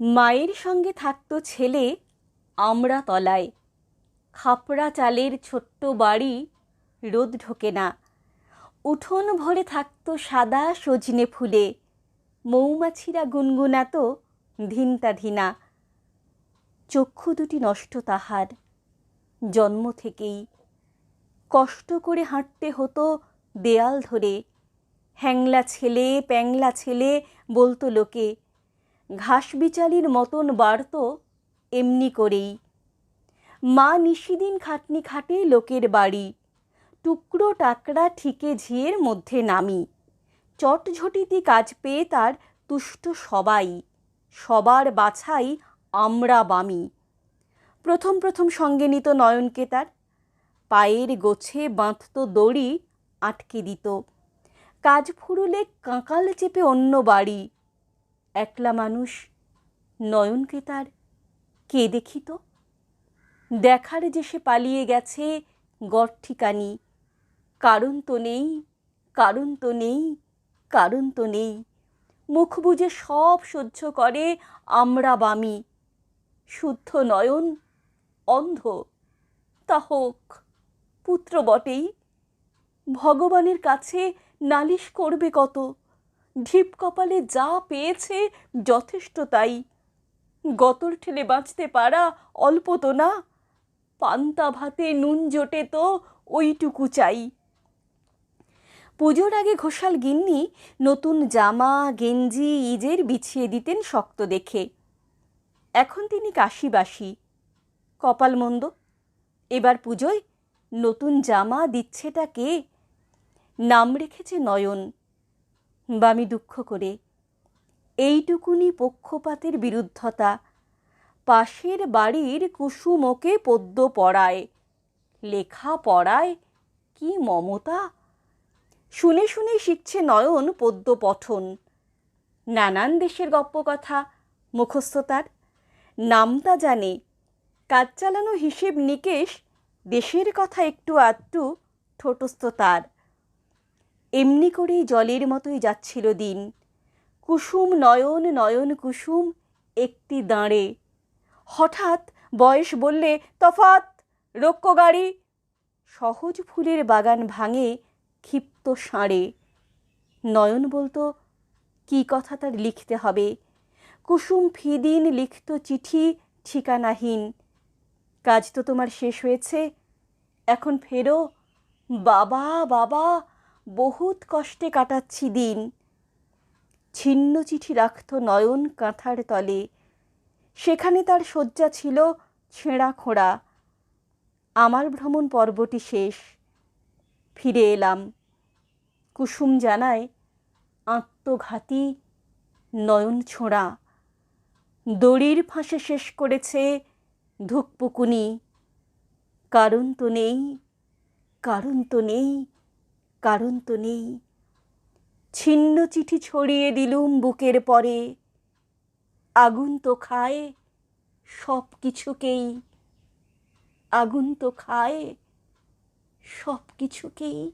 মায়ের সঙ্গে থাকত ছেলে আমরা তলায় খাপড়া চালের ছোট্ট বাড়ি রোদ ঢোকে না। উঠোন ভরে থাকত সাদা সজনে ফুলে। মৌমাছিরা গুনগুনাত ধিনতা ধিনা। চক্ষু দুটি নষ্ট তাহার, জন্ম থেকেই। কষ্ট করে হাঁটতে হতো দেয়াল ধরে। হ্যাংলা ছেলে, প্যাংলা ছেলে বলতো লোকে। ঘাস বিচালির মতন বাড়ত এমনি করেই। মা নিশিদিন খাটনি খাটে লোকের বাড়ি। টুকরো টাকরা ঠিকে ঝিয়ের মধ্যে নামি। চটঝটিতি কাজ পেয়ে তার তুষ্ট সবাই, সবার বাছাই আমরা বামি। প্রথম প্রথম সঙ্গে নিত নয়নকে তার, পায়ের গোছে বাঁধত দড়ি আটকে দিত। কাজ ফুরুলে কাঁকাল চেপে অন্য বাড়ি। একলা মানুষ নয়নকে তার কে দেখিত দেখার যে সে পালিয়ে গেছে, গড় ঠিকানি। কারণ তো নেই, কারণ তো নেই, কারণ তো নেই। মুখ বুঝে সব সহ্য করে আমরা বামি। শুদ্ধ নয়ন, অন্ধ, তা হোক, পুত্র বটেই। ভগবানের কাছে নালিশ করবে কত? ঢিপ কপালে যা পেয়েছে যথেষ্ট তাই। গতর ঠেলে বাঁচতে পারা অল্প তো না। পান্তা ভাতে নুন জোটে তো ওইটুকু চাই। পুজোর আগে ঘোষাল গিন্নি নতুন জামা, গেঞ্জি, ইজের বিছিয়ে দিতেন শক্ত দেখে। এখন তিনি কাশিবাসী। কপাল মন্দ। এবার পুজোয় নতুন জামা দিচ্ছেটা কে? নাম রেখেছে নয়ন। বামি দুঃখ করে। এইটুকুনি পক্ষপাতের বিরুদ্ধতা পাশের বাড়ির কুসুমকে পদ্য পড়ায়। লেখা পড়ায় কি মমতা? শুনে শুনে শিখছে নয়ন পদ্য পঠন। নানান দেশের গপ্প কথা মুখস্থ তার। নামটা জানে। কাজ চালানো হিসেব নিকেশ। দেশের কথা একটু আধটু ঠোঁটস্থ তার। এমনি করেই জলের মতোই যাচ্ছিল দিন। কুসুম নয়ন নয়ন কুসুম, একটি দাঁড়ে। হঠাৎ বয়স বললে তফাত রক্ষ গাড়ি। সহজ ফুলের বাগান ভাঙে ক্ষিপ্ত সাঁড়ে। নয়ন বলতো, কি কথা তার লিখতে হবে? কুসুম ফিদিন লিখত চিঠি ঠিকানাহীন। কাজ তো তোমার শেষ হয়েছে, এখন ফেরো। বাবা বাবা বহুত কষ্টে কাটাচ্ছি দিন। ছিন্ন চিঠি রাখত নয়ন কাঁথার তলে। সেখানে তার শয্যা ছিল ছেঁড়া খোঁড়া। আমার ভ্রমণ পর্বটি শেষ। ফিরে এলাম। কুসুম জানায়, আত্মঘাতী নয়ন ছোঁড়া। দড়ির ফাঁসে শেষ করেছে ধুকপুকুনি কারণ তো নেই, কারণ তো নেই কারণ তো নেই। ছিন্ন চিঠি ছড়িয়ে দিলুম বুকের পরে। আগুন তো খায় সব কিছুকেই আগুন তো খায় সব কিছুকেই